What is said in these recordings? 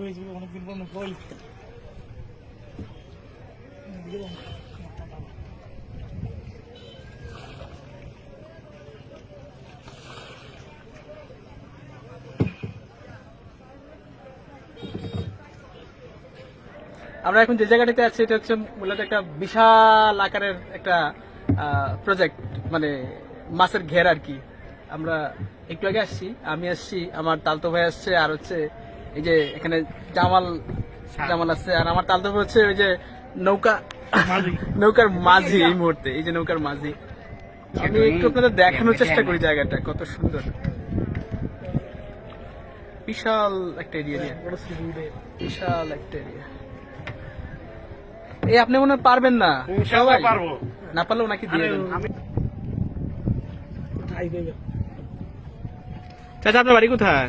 হয়েছিল অনেকদিন পর আমরা এখন যে জায়গাটাতে আছি, এটা হচ্ছে মূলত একটা বিশাল আকারের একটা প্রজেক্ট মানে মাছের ঘের আর কি। আমরা একটু আগে আসছি, আমি আসছি, আমার তালতো ভাই আসছে, আর হচ্ছে এই যে এখানে জামাল জামাল আসছে আর আমার তালতো হচ্ছে ওই যে নৌকা নৌকার মাঝি এই মুহূর্তে এই যে নৌকার মাঝি। আমি একটু আপনাদের দেখানোর চেষ্টা করি জায়গাটা কত সুন্দর। বিশাল একটা এরিয়া বিশাল একটা এরিয়া এই আপনি মনে হয় পারবেন না? সবাই? পারব। না পারলে ওনাকে দিয়ে দেন। চাচা আপনার বাড়ি কোথায়?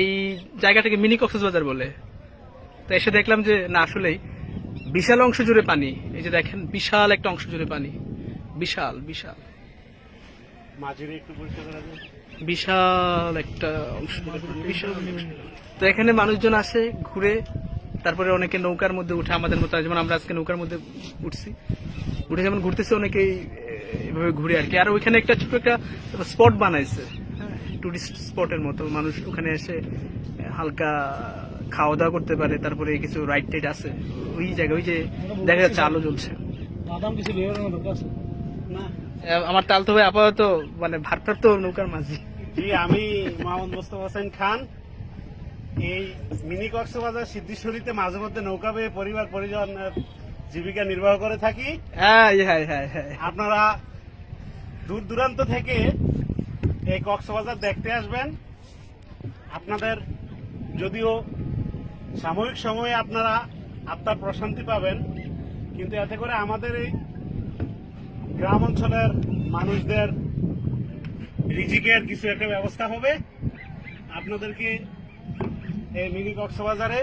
এই জায়গাটাকে মিনি কক্সবাজার বলে। তো এসে দেখলাম যে না আসলেই বিশাল অংশ জুড়ে পানি। এই যে দেখেন বিশাল একটা অংশ জুড়ে পানি। বিশাল বিশাল। বিশাল একটা অংশ বিশাল তো এখানে মানুষজন আসে ঘুরে তারপরে অনেকে নৌকার মধ্যে উঠে আমাদের মতো যেমন আমরা আজকে নৌকার মধ্যে উঠছি। উঠে যেমন ঘুরতেছে অনেকেই এভাবে ঘুরে আর কি। আর ওইখানে একটা ছোট একটা স্পট বানাইছে। টুরিস্ট স্পটের মতো। মানুষ ওখানে এসে হালকা খাওয়া দাওয়া করতে পারে তারপরে কিছু রাইড টাইড আছে। ওই জায়গায় ওই যে দেখা যাচ্ছে আলো জ্বলছে। বাদাম কিছু বেরোনো আছে? না। আমার তালতো ভাই আপাতত মানে ভারপ্রাপ্ত নৌকার মাঝি। আমি মোহাম্মদ মোস্তফা হোসেন খান। এই মিনি কক্সবাজার সিদ্ধিশ্বরীতে মাঝে মধ্যে নৌকা বেয়ে পরিবার পরিজন জীবিকা নির্বাহ করে থাকি। হ্যাঁ হ্যাঁ হ্যাঁ হ্যাঁ। আপনারা দূর দূরান্ত থেকে এই কক্সবাজার দেখতে আসবেন। আপনাদের যদিও সাময়িক সময়ে আপনারা আত্মার প্রশান্তি পাবেন, কিন্তু এতে করে আমাদের এই গ্রাম অঞ্চলের মানুষদের রিজিকের কিছু একটা ব্যবস্থা হবে। আপনাদেরকে এই মিনি কক্সবাজারে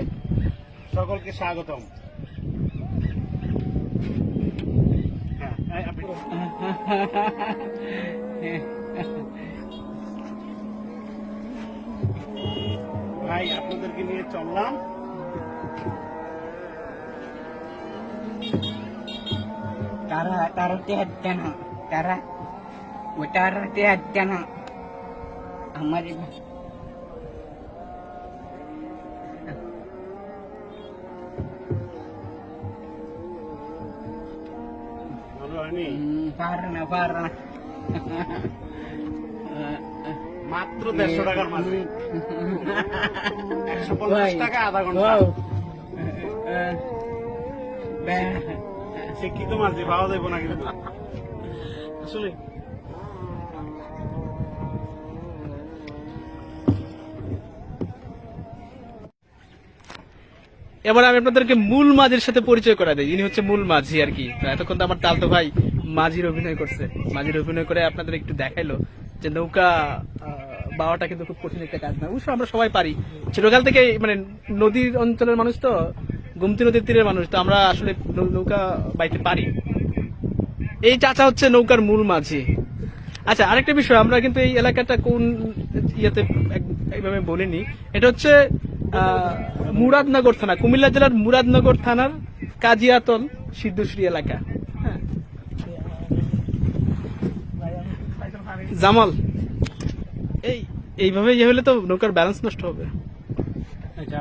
সকলকে স্বাগতম। হ্যাঁ এই আপনি ভাই আপনাদেরকে নিয়ে চললাম Tara tara tiad kana. Tara. Utara tiad kana. Amari. ভালো হয়নি Parna parna. মাত্র দেড়শো টাকার একশো পঞ্চাশ টাকা আধা ঘণ্টা। Wow. Bah. শিক্ষিত মাঝে পাওয়া যাবে না কিন্তু। আসলে। এবার আমি আপনাদেরকে মূল মাঝির সাথে পরিচয় করা দিই। ইনি হচ্ছে মূল মাঝি আর কি। এতক্ষণ তো আমার তালতো ভাই মাঝির অভিনয় করছে। মাঝির অভিনয় করে আপনাদের একটু দেখাইলো। যে নৌকা বাওয়াটা কিন্তু খুব কঠিন একটা কাজ না। অবশ্য আমরা সবাই পারি। ছোটকাল থেকে মানে নদীর অঞ্চলের মানুষ তো, গুমতি নদীর তীরের মানুষ, তো আমরা আসলে নৌকা বাইতে পারি। এই চাচা হচ্ছে নৌকার মূল মাঝি। আচ্ছা আরেকটা বিষয়, আমরা কিন্তু এই এলাকাটা কোন ইয়েতে এইভাবে বলিনি। এটা হচ্ছে মুরাদনগর থানা, কুমিল্লা জেলার মুরাদনগর থানার কাজিয়াতল সিদ্ধশ্রী এলাকা হ্যাঁ। জামাল। এই এইভাবে ইয়ে হলে তো নৌকার ব্যালেন্স নষ্ট হবে। আচ্ছা?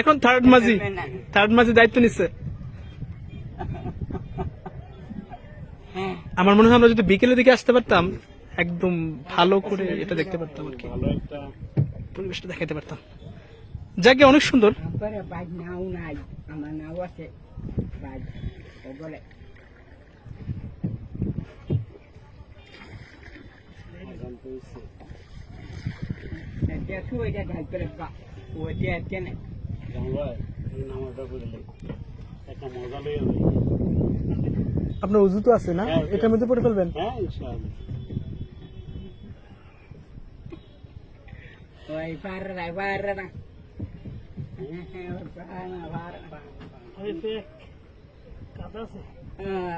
এখন থার্ড মাঝি। থার্ড মাঝি দায়িত্ব নিচ্ছে আমার মনে হয় আমরা যদি বিকেলের দিকে আসতে পারতাম একদম ভালো করে এটা দেখতে পারতাম আর কি। ভালো একটা পরিবেশটা দেখাতে পারতাম। যাকে অনেক সুন্দর। Ampara bag nau nai. Ama nau ase. Bag. Ogole. টিয়া তুই এটা ঢাল করে বা ও টিয়া কেন জামাল ভাই এই নামাজটা করে নেই একটা মজা লইয়া যাই আপনার উজু তো আছে না হ্যাঁ, এটার মধ্যে পড়ে ফেলবেন হ্যাঁ ইনশাআল্লাহ ওই পারে না পারে না পারে না পারে না কাদা আছে না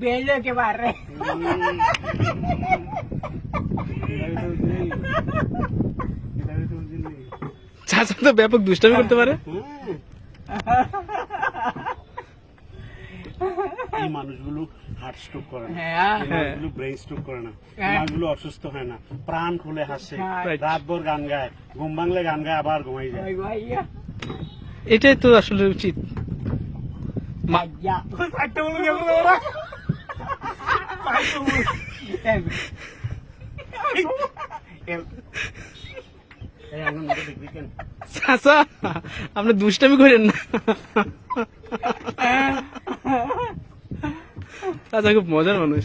বেলো বেলো কে চাচা তো ব্যাপক দুষ্টামি করতে পারে। এই মানুষগুলো হার্ট স্ট্রোক করে না। হ্যাঁ। মানুষগুলো ব্রেন স্ট্রোক করে না। মানুষগুলো অসুস্থ হয় না। প্রাণ খুলে হাসে। Right. রাতভর গান গায়। ঘুম ভাঙলে গান গায় আবার ঘুমাই যায়। এটাই তো আসলে উচিত। চাচা আপনি দুষ্টামি করেন না চাচা খুব মজার মানুষ